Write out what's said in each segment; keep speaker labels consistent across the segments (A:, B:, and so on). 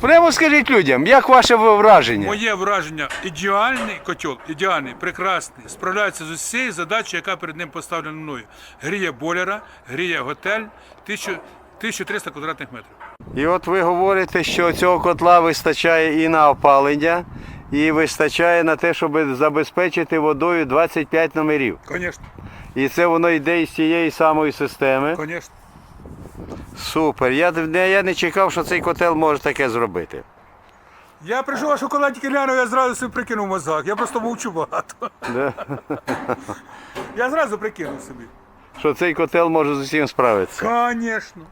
A: Прямо скажіть людям, як ваше враження?
B: Моє враження ідеальний котел, ідеальний, прекрасний, справляється з усією задачею, яка перед ним поставлена мною. Гріє бойлера, гріє готель, 1000 1300 квадратних метрів.
A: І от ви говорите, що цього котла вистачає і на опалення, і вистачає на те, щоб забезпечити водою 25 номерів.
B: Звісно,
A: І це воно йде із цієї самої системи.
B: звісно.
A: Супер. Я, не- я не чекав, що цей котел може таке зробити.
B: Я прийшов, а шоколадки глянув, я зразу собі прикинув мозок. Я просто мовчу багато.
A: Да?
B: Я зразу прикинув собі.
A: Що цей котел може з усім справитися.
B: Конечно.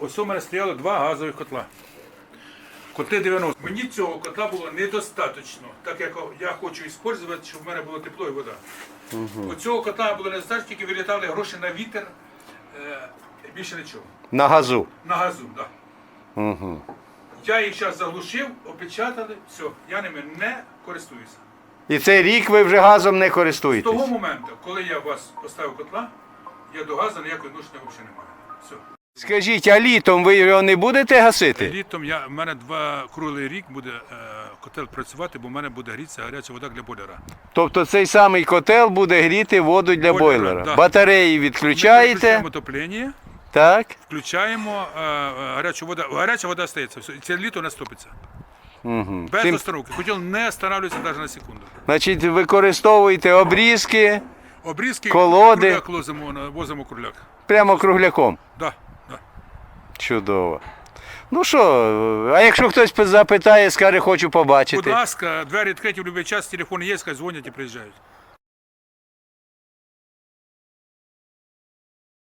B: Ось у мене стояло два газових котла. Котли 90. Мені цього котла було недостатньо, так як я хочу використовувати, щоб в мене було тепло і вода. У цього котла було недостатньо, тільки вилітали гроші на вітер, е, більше нічого.
A: На газу.
B: На газу, так. Да.
A: Угу.
B: Я їх зараз заглушив, опечатали, все, я ними не користуюся.
A: І цей рік ви вже газом не
B: З
A: користуєтесь.
B: того моменту, коли я вас поставив котла, я до газу ніякої відношення взагалі не маю. Все.
A: Скажіть, а літом ви його не будете гасити?
B: Літом я, в мене два круглий рік буде е, котел працювати, бо в мене буде грітися гаряча вода для бойлера.
A: Тобто цей самий котел буде гріти воду для
B: Бойлера,
A: бойлера.
B: да.
A: Батареї
B: Ми
A: відключаєте,
B: включаємо отоплення,
A: так?
B: включаємо е, е, гарячу воду. Гаряча вода стається. Це літо не стопиться.
A: Угу.
B: Без
A: Цим,
B: остановки. Котел не останавливається навіть на секунду.
A: значить, використовуєте обрізки
B: Обрізки
A: Колоди.
B: кругляк возимо, на- возимо кругляк.
A: прямо кругляком.
B: Да, да.
A: Чудово. Ну що, а якщо хтось запитає, скаже, хочу
B: Будь
A: побачити.
B: ласка, двері відкриті в будь-який час, телефон є, хай дзвонять і приїжджають.